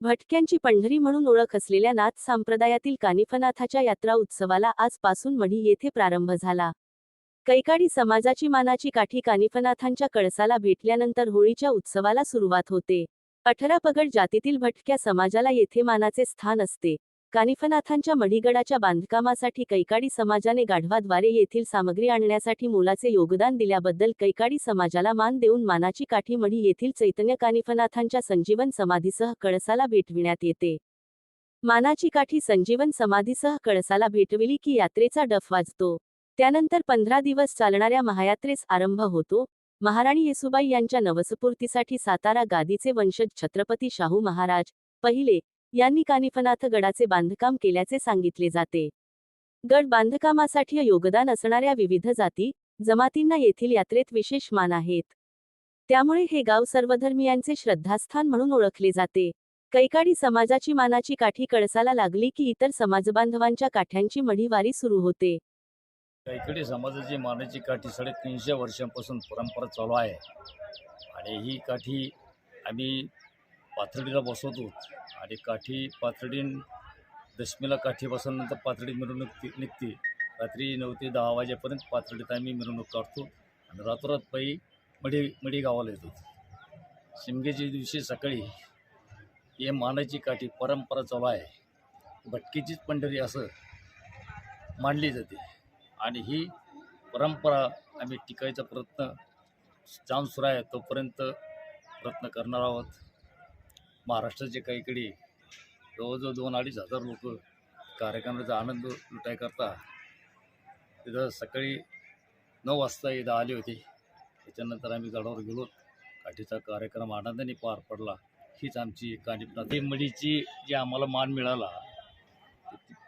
भटक्यांची पंढरी म्हणून ओळख असलेल्या नाथ संप्रदायातील कानिफनाथाच्या यात्रा उत्सवाला आजपासून मढी येथे प्रारंभ झाला. कैकाडी समाजाची मानाची काठी कानिफनाथांच्या कळसाला भेटल्यानंतर होळीच्या उत्सवाला सुरुवात होते. अठरा पगड जातीतील भटक्या समाजाला येथे मानाचे स्थान असते. कानिफनाथांच्या मढीगडाच्या बांधकामासाठी कैकाडी समाजाने गाढवाद्वारे येथील सामग्री आणण्यासाठी मोलाचे योगदान दिल्याबद्दल कैकाडी समाजाला मान देऊन मानाची काठी मढी येथील चैतन्य कानिफनाथांच्या संजीवन समाधीसह कळसाला भेटविण्यात येते. मानाची काठी संजीवन समाधीसह कळसाला भेटविली की यात्रेचा डफ वाजतो. त्यानंतर पंधरा दिवस चालणाऱ्या महायात्रेस आरंभ होतो. महाराणी येसुबाई यांच्या नवसपूर्तीसाठी सातारा गादीचे वंशज छत्रपती शाहू महाराज पहिले यांनी कानिफनाथ गडाचे बांधकाम केल्याचे सांगितले जाते. गड बांधकामासाठी योगदान असणाऱ्या विविध जाती जमातींना येथील यात्रेत विशेष मान आहेत. त्यामुळे हे गाव सर्वधर्मियांचे श्रद्धास्थान म्हणून ओळखले जाते. कैकाडी समाजाची मानाची काठी कळसाला लागली की इतर समाजबांधवांच्या काठ्यांची मढीवारी सुरू होते. कैकडी समाजाची मानाची काठी साडेतीनशे वर्षांपासून परंपरा चालू आहे. आणि ही काठी आम्ही पाथर्डीला बसवतो. आणि काठी पाथर्डीन दशमीला काठी बसवल्यानंतर पाथर्डी मिरवणूक ती- निघते. रात्री नऊ ते दहा वाजेपर्यंत पाथर्डीत आम्ही मिरवणूक काढतो. आणि रातोरात पायी मडी मडी गावाला येतो. शिमगेच्या दिवशी सकाळी हे मानाची काठी परंपरा चालू आहे. भटकीचीच पंढरी असं मांडली जाते. आणि ही परंपरा आम्ही टिकायचा प्रयत्न चान्स सुरू आहे. तोपर्यंत प्रयत्न करणार आहोत. महाराष्ट्राचे काहीकडे जवळजवळ दोन अडीच हजार लोक कार्यक्रमाचा आनंद लुटाय करता. तिथं सकाळी नऊ वाजता इथं आले होते. त्याच्यानंतर आम्ही गडावर गेलो. काठीचा कार्यक्रम आनंदाने पार पडला. हीच आमची कानिपनाथ मडीची जी आम्हाला मान मिळाला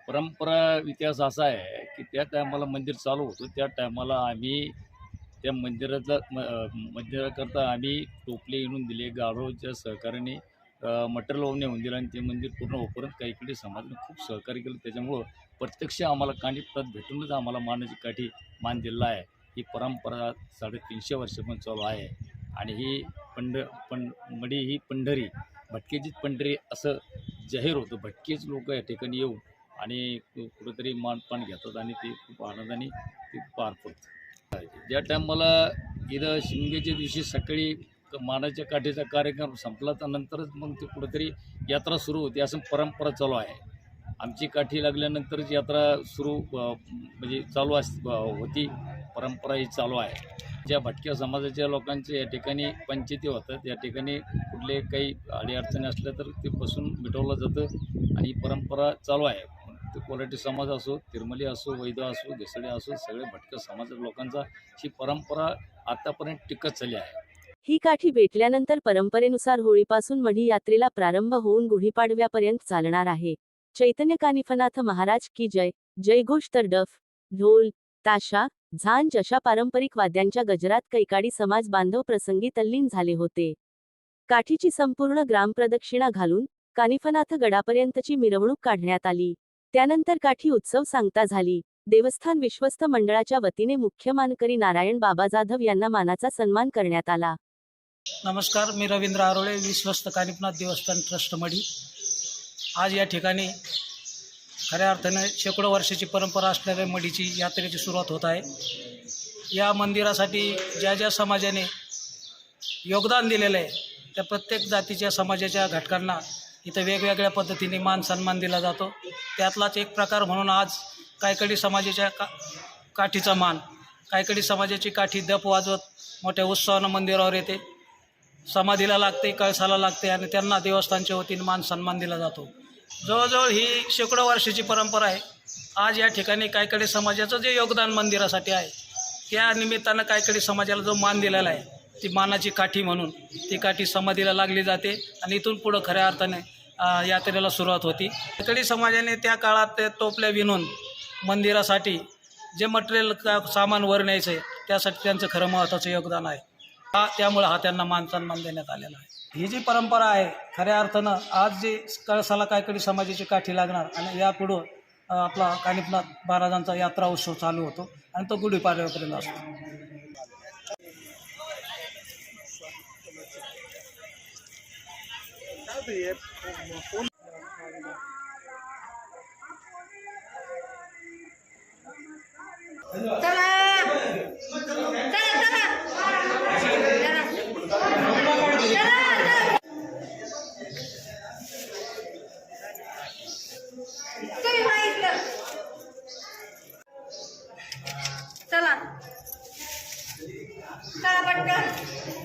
परंपरा इतिहास असा आहे की त्या टायमाला मंदिर चालू होतं. त्या टायमाला आम्ही त्या मंदिराचा म मंदिराकरता आम्ही टोपले येऊन दिले. गाढवच्या सहकार्याने मटेरियल वाहून होऊन दिलं आणि ते मंदिर पूर्ण होईपर्यंत काहीकडे समाजाने खूप सहकार्य केलं. त्याच्यामुळं प्रत्यक्ष आम्हाला काणीप्रत भेटूनच आम्हाला मानाची काठी मान दिलेला आहे. ही परंपरा साडेतीनशे वर्ष पण चालू आहे. आणि ही पंढ पं मडी ही पंढरी भटकेचीच पंढरी असं जाहीर होतं. भटकेच लोक या ठिकाणी येऊन आणि कुठंतरी कुठेतरी मानपान घेतात आणि ते खूप आनंदाने ते पार पडतात. ज्या टायमाला इथं शिमग्याच्या दिवशी सकाळी मानाच्या काठीचा कार्यक्रम संपला तर नंतरच मग ते कुठेतरी यात्रा सुरू होती. असं परंपरा चालू आहे. आमची काठी लागल्यानंतरच यात्रा सुरू म्हणजे चालू अस होती. परंपरा ही चालू आहे. ज्या भटक्या समाजाच्या लोकांचे या ठिकाणी पंचायती होतात या ठिकाणी कुठले काही अडीअडचणी असल्या तर ते बसून मिटवलं जातं आणि परंपरा चालू आहे. ते कोलाटी समाज असो तिरमली असो वैद असो घिसळे असो सगळे भटक्या समाजाच्या लोकांचा ही परंपरा आतापर्यंत टिकत चालली आहे. ही काठी भेटल्यानंतर परंपरेनुसार होळीपासून मढी यात्रेला प्रारंभ होऊन गुढीपाडव्यापर्यंत चालणार आहे. चैतन्य कानिफनाथ महाराज की जय. जयघोष तर डफ. ढोल ताशा झांज अशा पारंपरिक वाद्यांच्या गजरात कैकाडी समाज बांधव प्रसंगी तल्लीन झाले होते. काठीची संपूर्ण ग्रामप्रदक्षिणा घालून कानिफनाथ गडापर्यंतची मिरवणूक काढण्यात आली. त्यानंतर काठी उत्सव सांगता झाली. देवस्थान विश्वस्त मंडळाच्या वतीने मुख्य मानकरी नारायण बाबा जाधव यांना मानाचा सन्मान करण्यात आला. नमस्कार मी रवींद्र आरोळे विश्वस्त कानिपनाथ देवस्थान ट्रस्ट मढी आज या ठिकाणी खऱ्या अर्थाने शेकडो वर्षाची परंपरा असलेल्या मढीची यात्रेची सुरुवात होत आहे. या मंदिरासाठी ज्या ज्या समाजाने योगदान दिलेलं आहे त्या प्रत्येक जातीच्या समाजाच्या घटकांना इथं वेगवेगळ्या पद्धतीने मान सन्मान दिला जातो. त्यातलाच एक प्रकार म्हणून आज कायकडी समाजाच्या का काठीचा मान कायकडी समाजाची काठी दप वाजवत मोठ्या उत्साहानं मंदिरावर येते. समाधीला लागते कळसाला लागते आणि त्यांना देवस्थानच्या वतीने मान सन्मान दिला जातो. जवळजवळ ही शेकडो वर्षाची परंपरा आहे. आज या ठिकाणी कायकडे समाजाचं जे योगदान मंदिरासाठी आहे त्या निमित्तानं कायकडे समाजाला जो मान दिलेला आहे ती मानाची काठी म्हणून ती काठी समाधीला लागली जाते आणि इथून पुढं खऱ्या अर्थाने यात्रेला सुरुवात होती. कायकडी समाजाने त्या काळात ते टोपल्या विणून मंदिरासाठी जे मटेरियल का सामान वर न्यायचं आहे त्यासाठी त्यांचं खरं महत्त्वाचं योगदान आहे. हा त्यामुळं हा त्यांना मानसन्मान देण्यात आलेला आहे. ही जी परंपरा आहे खऱ्या अर्थानं आज जी कळसाला कायकडी समाजाची काठी लागणार आणि यापुढं पुढं आपला कानिपनाथ महाराजांचा यात्रा उत्सव चालू होतो आणि तो गुढीपाडव्यापर्यंत असतो. चला পাটনা